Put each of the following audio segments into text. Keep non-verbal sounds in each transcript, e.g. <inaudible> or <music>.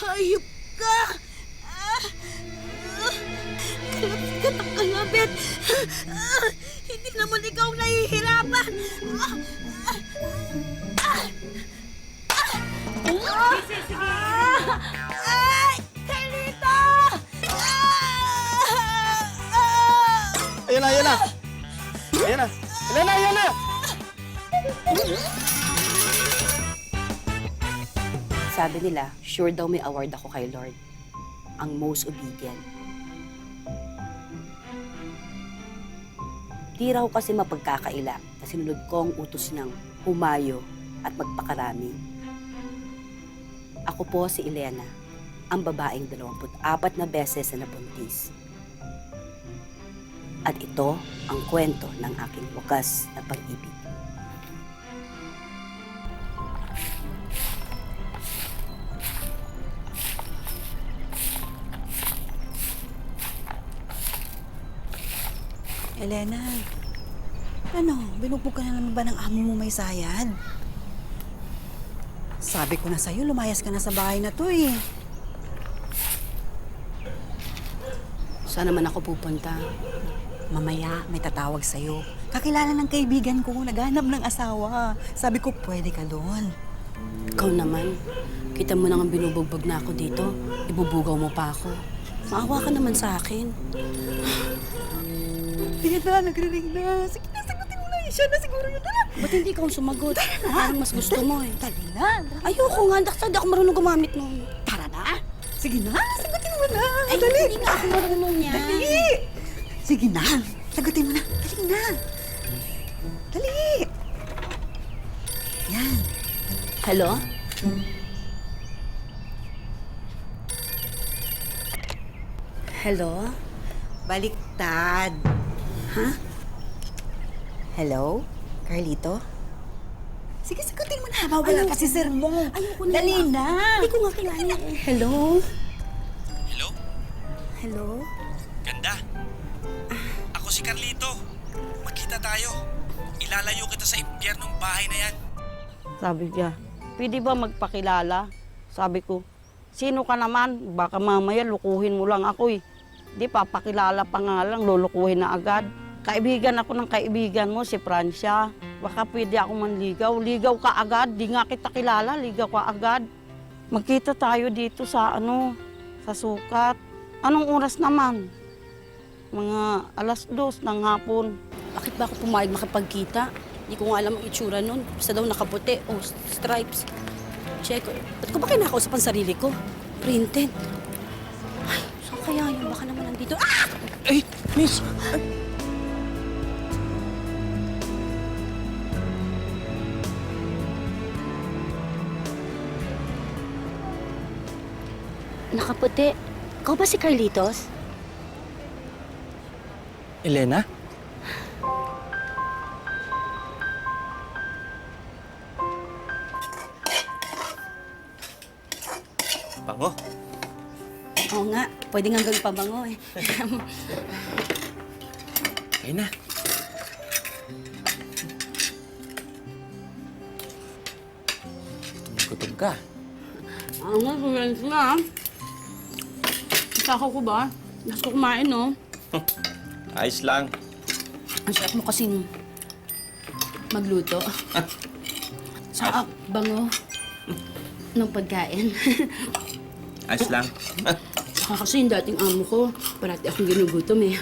Hayop ka! Ah! Ah! Kalapit ka ng kalapit! Ah! Hindi naman ikaw nahihirapan! Ah! Ah! Ah! Ah! Ay! Kalito! Ah! Ah! Ayan na, ayan na! Ayan na! Ayan na, ayan na! Sabi nila, sure daw may award ako kay Lord. Ang most obedient. Di raw kasi mapagkakaila na sinunod ko ang utos niyang humayo at magpakarami. Ako po si Elena, ang babaeng 24 na beses na nabuntis. At ito ang kwento ng aking wakas na pag-ibig. Elena, ano, binugbog ka na naman ba ng amo mo may sayad? Sabi ko na sa'yo, lumayas ka na sa bahay na to eh. Saan naman ako pupunta? Mamaya, may tatawag sa'yo. Kakilala ng kaibigan ko, naghanap ng asawa. Sabi ko, pwede ka doon. Ikaw naman, kita mo nang binubugbog na ako dito. Ibubugaw mo pa ako. Maawa ka naman sa akin. Tingnan na, nagre-ring na. Sige na, sagutin mo na. Siya na siguro yun. Tara, Ba't hindi ka sumagot? Parang mas gusto mo eh. dali na. Ayoko nga, daksad ako marunong gumamit nun. Tara na. Sige na, sagutin mo na. Ay, dali. hindi nga ako marunong yan. Dali! Sige na, sagutin mo na. Dali na. Dali! Yan. Hello? Hello? Baliktad. Ha? Hello? Carlito? Sige, sagutin mo na. Mawala pa si sir mo. Ayoko na. Dali na. Hindi ko nga kilala eh. Hello? Hello? Hello? Ganda. Ako si Carlito. Magkita tayo. Ilalayo kita sa impyernong bahay na yan. Sabi niya, pwede ba magpakilala? Sabi ko, sino ka naman? Baka mamaya lukuhin mo lang ako eh. Di papakilala pa nga lang, lulukuhin na agad. Kaibigan ako ng kaibigan mo, si Francia. Baka pwede ako manligaw. Ligaw ka agad, di nga kita kilala, ligaw ka agad. Magkita tayo dito sa ano, sa sukat. Anong oras naman? Mga alas dos ng hapon. Bakit ba ako pumayag makipagkita? Hindi ko nga alam ang itsura nun. Basta daw nakaputi o stripes. Check. Ba't ko ba kinakausap ang sarili ko? Printed. Nandito. Ah! Ay, miss! Nakaputi. Ikaw ba si Carlitos? Elena? Pwede nga gawin pabango eh. Ayun na. Gutom ka. Nga, friends nga. Sako ko ba? Gusto ko kumain, no? <laughs> Ayos lang. Ang sarap mo kasing magluto. <laughs> Sarap, bango ng pagkain. Ayos lang. <laughs> Saka kasi yung dating amo ko, parati akong ginugutom eh.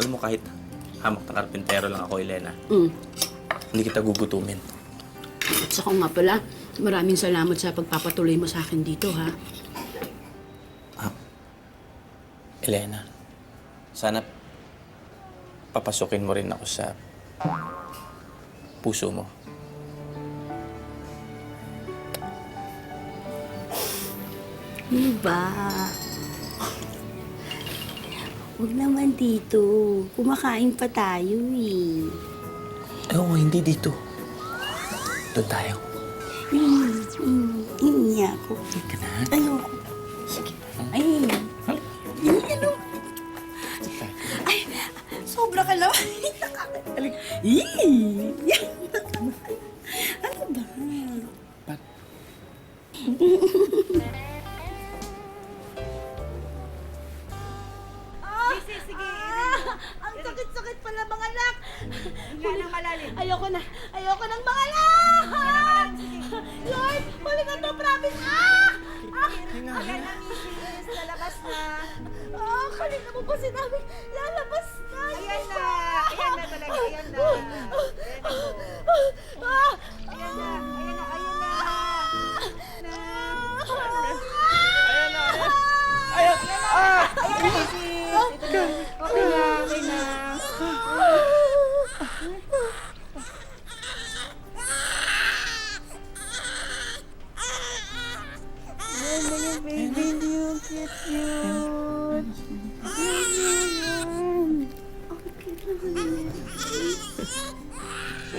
Alam mo kahit hamak na karpintero lang ako, Elena. Mm. Hindi kita gugutumin. At saka nga pala, maraming salamat sa pagpapatuloy mo sa akin dito, ha? Elena, sana papasukin mo rin ako sa puso mo. Diba? Huwag naman dito. Kumakain pa tayo eh. Oo, hindi dito. Doon tayo. Mm, mm, hindi ako. Ka na. Ayoko. Sige. Ay. Ay, ano? Ay, sobra ka lang. <laughs> Nakakatalig. Ih!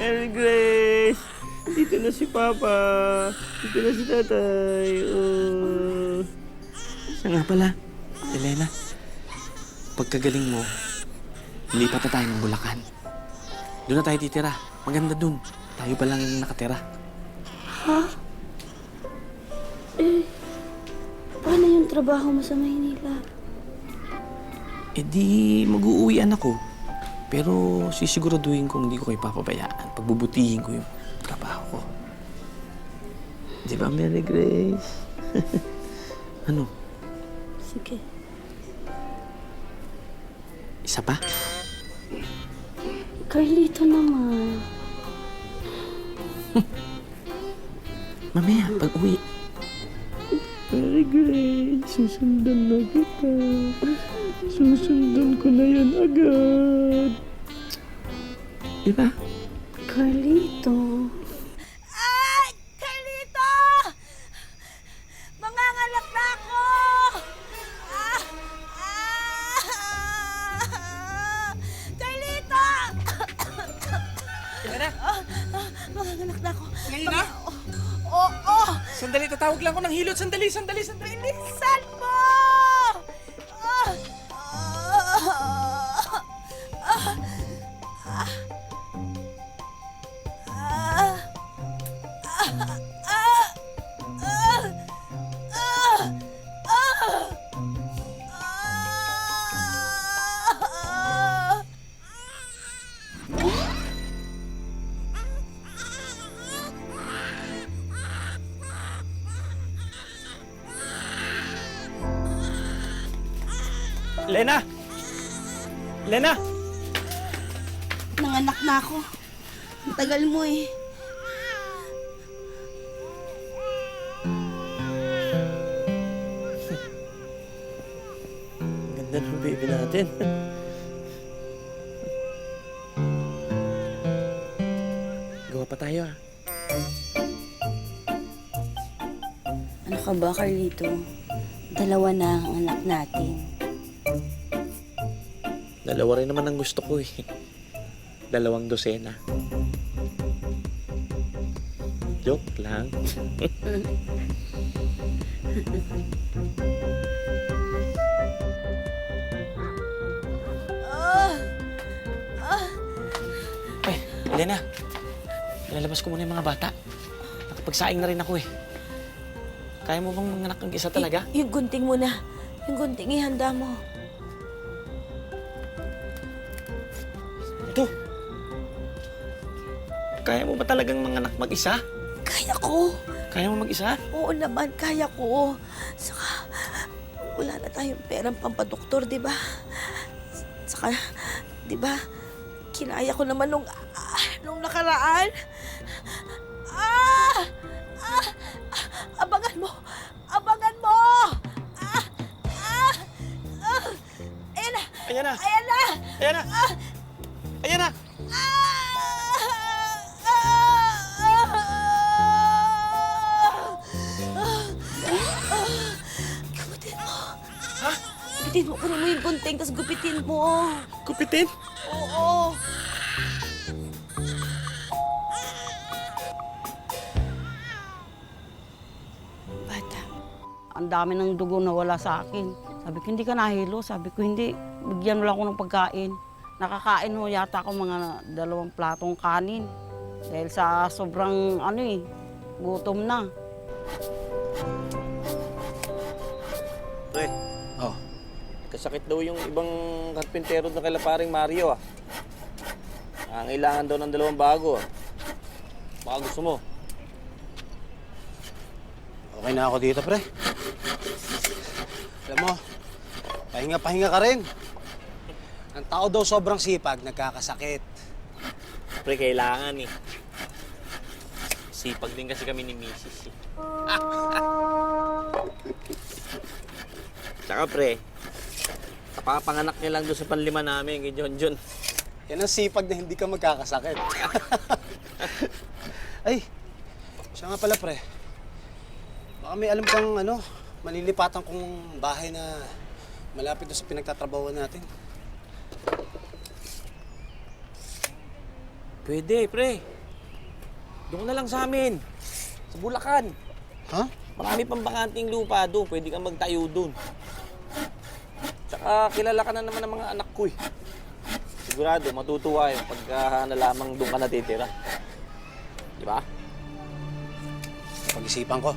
Mary Grace! Dito na si Papa. Dito na si Tatay. Oh. Siya nga pala, Elena. Pagkagaling mo, lipat na tayo ng Bulacan. Doon na tayo titira. Maganda dun. Tayo pa lang yung nakatira. Paano yung trabaho mo sa Maynila? Eh di, mag-uuwian ako. Pero sisiguraduhin kong hindi ko kayo papabayaan. Pagbubutihin ko yung trabaho ko. Di ba, Mary Grace? <laughs> ano? Sige. Isa pa? Carlito naman. <laughs> Mamaya, pag uwi. Mary Grace, susundan na kita. Susundan ko na yan agad. Di ba? Carlito. Sandali, tatawag lang ako ng hilot. Sandali, sandali, sandali. Bilisan Lena! Lena! Nanganak na ako. Ang tagal mo eh. Ganda ng baby natin. Gawa pa tayo ah. Ano ka ba, Carlito? Dalawa na ang anak natin. Dalawa rin naman ang gusto ko eh. <laughs> Dalawang dosena. Joke lang. <laughs> Ay, Elena. Ilalabas ko muna yung mga bata. Nakapagsaing na rin ako eh. Kaya mo bang manganak ng isa talaga? Y- yung gunting mo na. Yung gunting ihanda mo. Kaya mo ba talagang manganak mag-isa? Kaya ko. Kaya mo mag-isa? Oo naman, kaya ko. Saka, wala na tayong perang pampadoktor, di ba? Saka, di ba, kinaya ko naman nung, ah, nung nakaraan. Ah! Ah! Ah! Abangan mo! Abangan mo! Ah! Ah! Ah! Ayan na! Ayan na! Ayan na! Ayan na! Ayan na! Gupitin Gupitin mo. Kunin mo yung gunting, tapos gupitin mo. Kupitin! Oo. Bata. Ang dami ng dugo na wala sa akin. Sabi ko, hindi ka nahilo. Sabi ko, hindi. Bigyan mo lang ako ng pagkain. Nakakain ho yata ako mga dalawang platong kanin. Dahil sa sobrang, ano eh, gutom na. Kasakit daw yung ibang karpintero na kay paring Mario ah. Ang kailangan daw ng dalawang bago ah. Baka gusto mo. Okay na ako dito, pre. Alam mo, pahinga-pahinga ka rin. Ang tao daw sobrang sipag, nagkakasakit. Pre, kailangan eh. Sipag din kasi kami ni Mrs. eh. <laughs> Tsaka pre, kapapanganak niya lang doon sa panlima namin kay John John. Yan ang sipag na hindi ka magkakasakit. <laughs> Ay, siya nga pala pre. Baka may alam kang ano, malilipatan kong bahay na malapit doon sa pinagtatrabahuan natin. Pwede, pre. Doon na lang sa amin. Sa Bulacan. Ha? Marami pang bakanting lupa doon. Pwede kang magtayo doon. Tsaka kilala ka na naman ng mga anak ko eh. Sigurado, matutuwa yun pagka nalamang doon ka natitira. Di ba? Pag-isipan ko.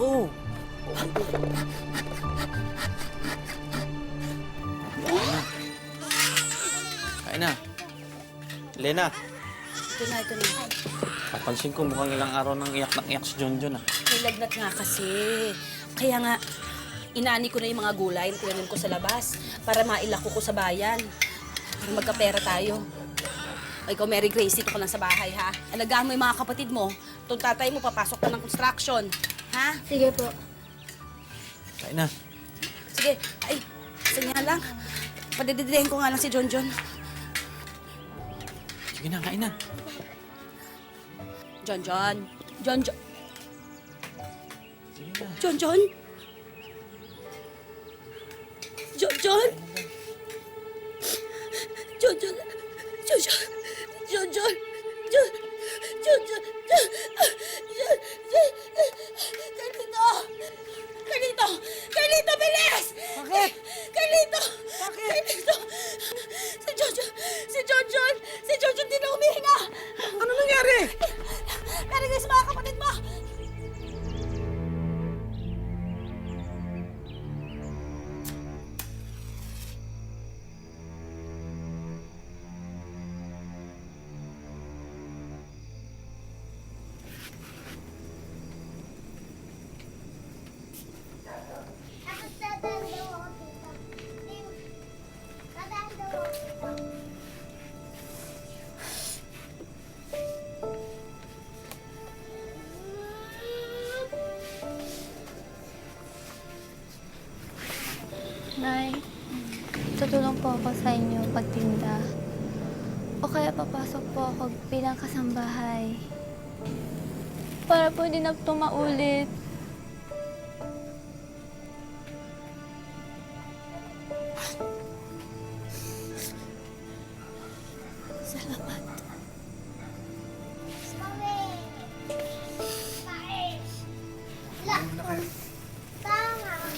Oo. Kain na. Lena, Ito na, ito na. napansin ko mukhang ilang araw nang iyak na iyak si John John ah. Nilagnat nga kasi. Kaya nga, inani ko na yung mga gulay na tinanim ko sa labas para mailako ko sa bayan. Para magkapera tayo. O ikaw, Mary Grace, dito ka lang sa bahay, ha? Alagaan mo yung mga kapatid mo. Itong tatay mo, papasok ka ng construction. Ha? Sige po. Kain na. Sige. Ay, isa nga lang. Padididihin ko nga lang si John John. Sige na, kain na. John John. John John. Sige na. John? John Nay, tutulong po ako sa inyo pagtinda. O kaya papasok po ako bilang kasambahay. Para po hindi na ito maulit. Salamat.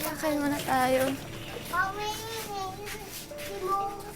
Kakain muna tayo. Mami! Si Mo!